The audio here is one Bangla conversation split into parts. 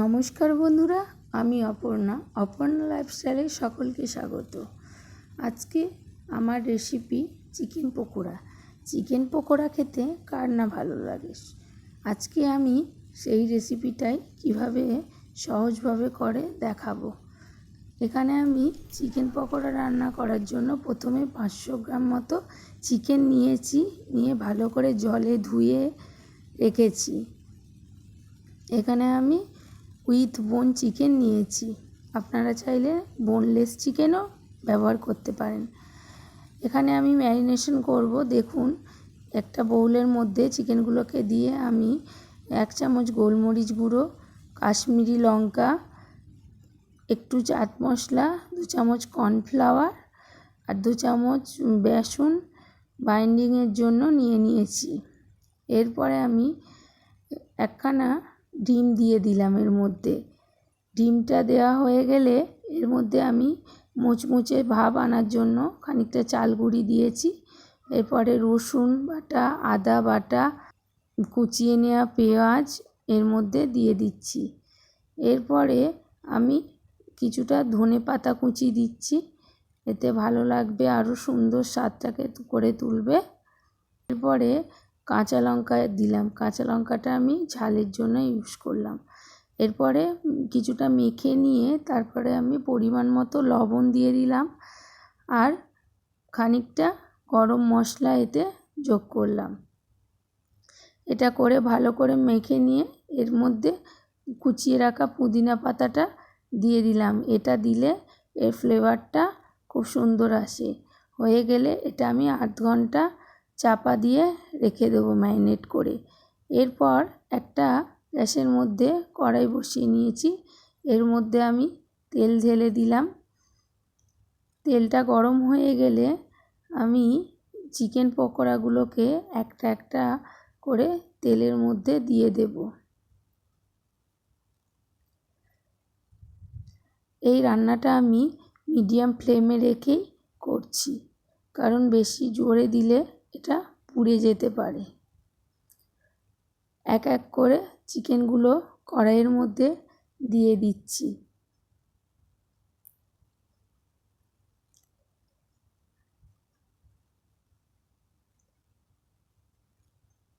নমস্কার বন্ধুরা, আমি অপর্ণা অপর্ণা লাইফস্টাইলে সকলকে স্বাগত। আজকে আমার recipe chicken pakora. Chicken pakora খেতে কার না ভালো লাগে? আজকে আমি সেই রেসিপিটাই কীভাবে সহজভাবে করে দেখাবো। এখানে আমি চিকেন পকোড়া রান্না করার জন্য প্রথমে পাঁচশো গ্রাম মতো চিকেন নিয়েছি, নিয়ে ভালো করে জলে ধুয়ে রেখেছি। এখানে আমি উইথ বোন চিকেন নিয়েছি। আপনারা চাইলে বোনলেস চিকেনও ব্যবহার করতে পারেন। এখানে আমি ম্যারিনেশন করব। দেখুন, একটা বাউলের মধ্যে চিকেনগুলোকে দিয়ে আমি এক চামচ গোলমরিচ গুঁড়ো, কাশ্মীরি লঙ্কা, একটু চাট মশলা, দু চামচ কর্নফ্লাওয়ার আর দু চামচ বেসন বাইন্ডিংয়ের জন্য নিয়ে নিয়েছি। এরপরে আমি একখানা ডিম দিয়ে দিলাম এর মধ্যে। ডিমটা দেওয়া হয়ে গেলে এর মধ্যে আমি মুচমুচে ভাব আনার জন্য খানিকটা চাল গুঁড়ি দিয়েছি। এরপরে রসুন বাটা, আদা বাটা, কুচিয়ে নেওয়া পেঁয়াজ এর মধ্যে দিয়ে দিচ্ছি। এরপরে আমি কিছুটা ধনে পাতা কুচি দিচ্ছি। এতে ভালো লাগবে, আরও সুন্দর স্বাদটাকে করে তুলবে। এরপরে কাঁচা লঙ্কা দিলাম। কাঁচা লঙ্কাটা আমি ঝালের জন্য ইউজ করলাম। এরপরে কিছুটা মেখে নিয়ে তারপরে আমি পরিমাণ মতো লবণ দিয়ে দিলাম আর খানিকটা গরম মশলা এতে যোগ করলাম। এটা করে ভালো করে মেখে নিয়ে এর মধ্যে কুচিয়ে রাখা পুদিনা পাতাটা দিয়ে দিলাম। এটা দিলে এর ফ্লেভারটা খুব সুন্দর আসে। হয়ে গেলে এটা আমি আধ ঘণ্টা চাপা দিয়ে রেখে দেবো ম্যারিনেট করে। এরপর একটা গ্যাসের মধ্যে কড়াই বসিয়ে নিয়েছি। এর মধ্যে আমি তেল ঢেলে দিলাম। তেলটা গরম হয়ে গেলে আমি চিকেন পকোড়াগুলোকে একটা একটা করে তেলের মধ্যে দিয়ে দেব। এই রান্নাটা আমি মিডিয়াম ফ্লেমে রেখেই করছি। কারণ বেশি জোরে দিলে এটা পুড়ে যেতে পারে। এক এক করে চিকেনগুলো কড়াইয়ের মধ্যে দিয়ে দিচ্ছি।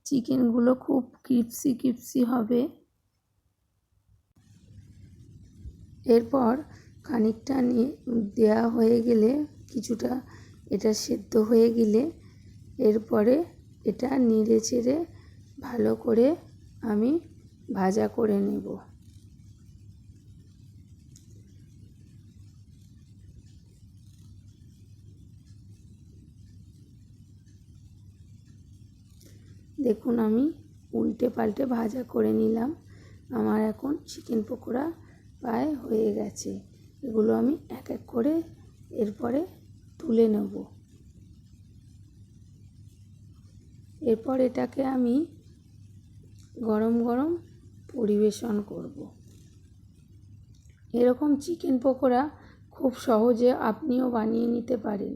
চিকেনগুলো খুব ক্রিপসি ক্রিপসি হবে। এরপর খানিকটা নিয়ে দেওয়া হয়ে গেলে কিছুটা এটা সেদ্ধ হয়ে গেলে এরপরে এটা নেড়ে চেড়ে ভালো করে আমি ভাজা করে নেব। দেখুন আমি উল্টে পাল্টে ভাজা করে নিলাম। আমার এখন চিকেন পকোড়া প্রায় হয়ে গেছে। এগুলো আমি এক এক করে এরপরে তুলে নেব। এরপর এটাকে আমি গরম গরম পরিবেশন করব। এরকম চিকেন পকোড়া খুব সহজে আপনিও বানিয়ে নিতে পারেন।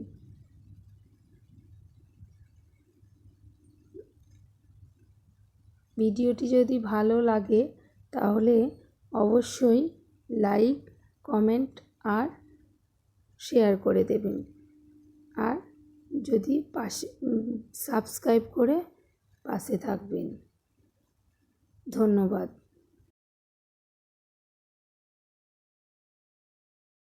ভিডিওটি যদি ভালো লাগে তাহলে অবশ্যই লাইক, কমেন্ট আর শেয়ার করে দেবেন। আর যদি পাশে সাবস্ক্রাইব করে পাশে থাকবেন। ধন্যবাদ।